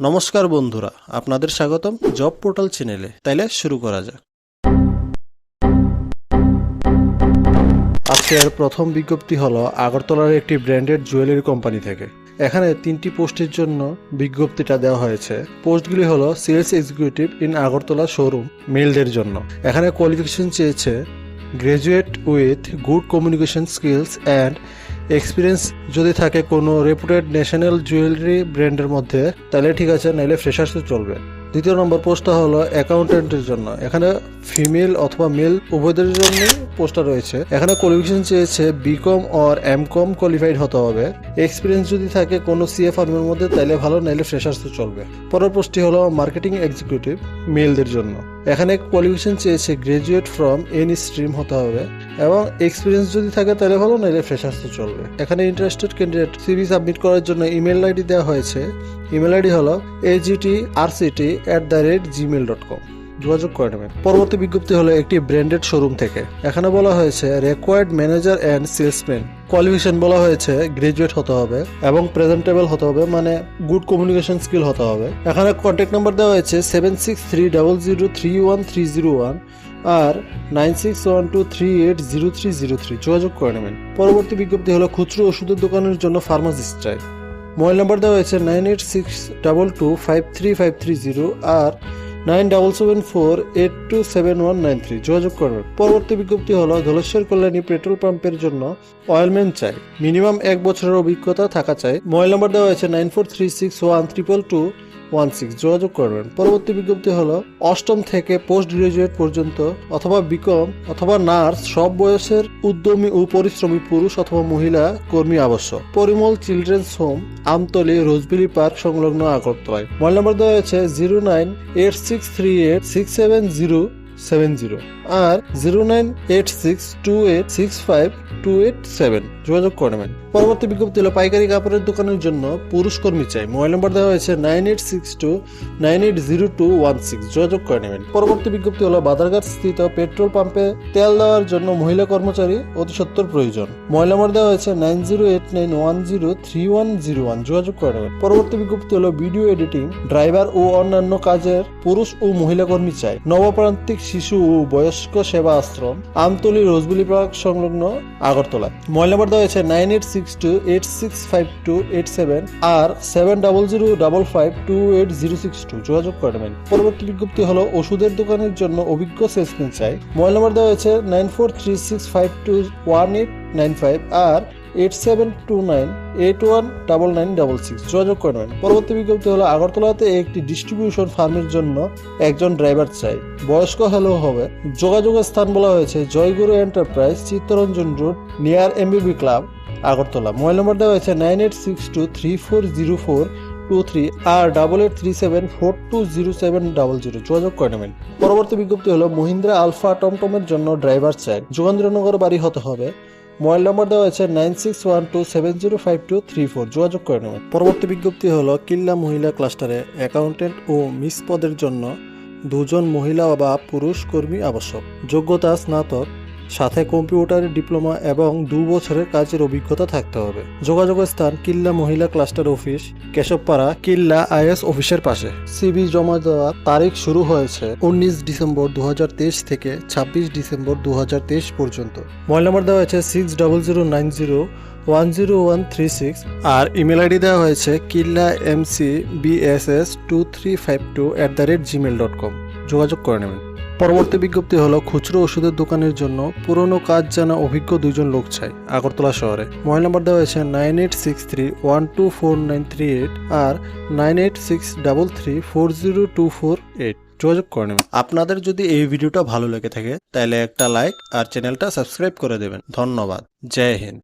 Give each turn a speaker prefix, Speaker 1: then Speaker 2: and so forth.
Speaker 1: নমস্কার বন্ধুরা, আপনাদের স্বাগতম জব পোর্টাল চ্যানেলে। তাইলে শুরু করা যাক। আজকের প্রথম বিজ্ঞপ্তি হলো আগরতলার একটি ব্র্যান্ডেড জুয়েলারি কোম্পানি থেকে। এখানে তিনটি পোস্টের জন্য বিজ্ঞপ্তিটা দেওয়া হয়েছে। পোস্টগুলি হলো sales executive in Agartala showroom, মেলদের জন্য। এখানে কোয়ালিফিকেশন চেয়েছে graduate with good communication skills and experience যদি থাকে কোনো রেপুটেড ন্যাশনাল জুয়েলারি ব্র্যান্ডের মধ্যে, তাহলে ঠিক আছে, নাইলে ফ্রেশার্সও চলবে। দ্বিতীয় নম্বর পোস্টটা হলো অ্যাকাউন্টেন্টের জন্য। এখানে ফিমেল অথবা মেল উভয়দের জন্য পোস্টটা রয়েছে। এখানে কোয়ালিফিকেশন চেয়েছে BCom or M Com qualified হতে হবে। এক্সপিরিয়েন্স যদি থাকে কোনো সিএ ফার্মের মধ্যে তাইলে ভালো, নাইলে ফ্রেশার্সও চলবে। পরের পোস্টটি হলো মার্কেটিং এক্সিকিউটিভ মেলদের জন্য। এখানে কোয়ালিফিকেশন চেয়েছে গ্রাজুয়েট ফ্রম এনি স্ট্রিম হতে হবে এবং এক্সপিরিয়েন্স যদি থাকে তাহলে ভালো নাইলে ফ্রেশার্স তো চলবে। এখানে ইন্টারেস্টেড ক্যান্ডিডেট সিভি সাবমিট করার জন্য ইমেল আইডি দেওয়া হয়েছে। ইমেল আইডি হলো AGT R city at the rate Gmail dot com যোগাযোগ করে নেবেন। পরবর্তী বিজ্ঞপ্তি হলো একটি ব্র্যান্ডেড শোরুম থেকে। এখানে বলা হয়েছে required manager and salesman qualification বলা হয়েছে গ্রাজুয়েট হতে হবে এবং প্রেজেন্টেবল হতে হবে মানে গুড কমিউনিকেশন স্কিল হতে হবে। এখানে কন্ট্যাক্ট নাম্বার দেওয়া হয়েছে seven six three double zero three one three zero one আর nine six one two three eight zero three zero three যোগাযোগ করে নেবেন। পরবর্তী বিজ্ঞপ্তি হলো, খুচরো ওষুধের দোকানের জন্য ফার্মাসিস্ট চাই মোবাইল নাম্বার দেওয়া হয়েছে nine eight six double two five three five three zero আর nine double seven four eight two seven one nine three যোগাযোগ করবেন পরবর্তী বিজ্ঞপ্তি হলো, ধলেশ্বর কল্যাণী পেট্রোল পাম্পের জন্য অয়েলম্যান চাই। মিনিমাম এক বছরের অভিজ্ঞতা থাকা চাই। মোবাইল নম্বর দেওয়া হয়েছে nine four three six one triple two. One six যোগাযোগ করবেন। পরবর্তী বিজ্ঞপ্তি হলো, অষ্টম থেকে পোস্ট গ্রাজুয়েট পর্যন্ত অথবা বিকম অথবা নার্স, সব বয়সের উদ্যমী ও পরিশ্রমী পুরুষ অথবা মহিলা কর্মী আবশ্যক। পরিমল চিলড্রেন্স হোম, আমতলি, রোজবিলি পার্ক সংলগ্ন আগরতলায়। মোবাইল নম্বর দেওয়া হয়েছে zero nine eight six three eight six seven zero seven zero আর zero nine eight six two eight six five two eight seven. যোগাযোগ করে পরবর্তী বিজ্ঞপ্তি হলো, পাইকারি কাপড়ের দোকানের জন্য পুরুষ কর্মী চাই। মোবাইল নম্বর দেওয়া হয়েছে nine eight six two nine eight zero two one six. যোগাযোগ করে নেবেন। পরবর্তী বিজ্ঞপ্তি হলো বাদারঘাট স্থিত পেট্রোল পাম্পে তেল দেওয়ার জন্য মহিলা কর্মচারী অতি সত্তর প্রয়োজন। মোবাইল নম্বর দেওয়া হয়েছে nine zero eight nine one zero three one zero one. যোগাযোগ করে নেবেন। পরবর্তী বিজ্ঞপ্তি হলো, ভিডিও এডিটিং, ড্রাইভার ও অন্যান্য কাজের পুরুষ ও মহিলা কর্মী চাই। নবপ্রান্তিক শিশু ও বয়স্ক সেবা আশ্রম, আমতলি রোজবিলি পার্ক সংলগ্ন আগরতলা মোবাইল নাম্বার দেওয়া হয়েছে nine eight six two eight six five two eight seven আর seven double zero double five two eight zero six two যোগাযোগ করে নেবেন। পরবর্তী বিজ্ঞপ্তি হলো ওষুধের দোকানের জন্য অভিজ্ঞ সেলসম্যান চাই। মোবাইল নাম্বার দেওয়া হয়েছে nine four three six five two one eight nine five আর eight seven two nine eight one double nine double six যোগাযোগ করে নেবেন। পরবর্তী বিজ্ঞপ্তি হলো আগরতলাতে একটি ডিস্ট্রিবিউশন ফার্মের জন্য একজন ড্রাইভার চাই। বয়স্ক হলেও হবে। যোগাযোগের স্থান বলা হয়েছে Joyguru enterprise Chittaranjan road near MBB club Agartala. Mobile number দেওয়া হয়েছে nine eight six two three four zero four two three আর double eight three seven four two zero seven double zero যোগাযোগ করে নেবেন। পরবর্তী বিজ্ঞপ্তি হলো মহিন্দ্রা আলফা টমটমের জন্য driver চাই যোগেন্দ্রনগর বাড়ি হতে হবে। মোবাইল নম্বর দেওয়া হয়েছে nine six one two seven zero five two three four যোগাযোগ করে নেবেন। পরবর্তী বিজ্ঞপ্তি হলো কিল্লা মহিলা ক্লাস্টারে অ্যাকাউন্টেন্ট ও মিস পদের জন্য দুজন মহিলা বা পুরুষ কর্মী আবশ্যক। যোগ্যতা স্নাতক। সাথে কম্পিউটারের ডিপ্লোমা এবং দু বছরের কাজের অভিজ্ঞতা থাকতে হবে। যোগাযোগের স্থান কিল্লা মহিলা cluster office, Keshabpara, Killa IS অফিসের পাশে। সিবি জমা দেওয়ার তারিখ শুরু হয়েছে উনিশ ডিসেম্বর দু হাজার তেইশ থেকে ছাব্বিশ ডিসেম্বর দু হাজার তেইশ পর্যন্ত। মোবাইল নম্বর দেওয়া হয়েছে six double zero nine zero one zero one three six আর ইমেল আইডি দেওয়া হয়েছে Killa MC BSS two three five two at the rate Gmail dot com. যোগাযোগ করে নেবেন। পরবর্তী বিজ্ঞপ্তি হলো, খুচরো ওষুধের দোকানের জন্য পুরনো কাজ জানা অভিজ্ঞ দুজন লোক চাই আগরতলা শহরে। মোবাইল নাম্বার দেওয়া হয়েছে nine eight six three one two four nine three eight আর nine eight six double three four zero two four eight. যোগাযোগ করে নেবেন। আপনাদের যদি এই ভিডিওটা ভালো লেগে থাকে, তাহলে একটা লাইক আর চ্যানেলটা সাবস্ক্রাইব করে দেবেন। ধন্যবাদ। জয় হিন্দ।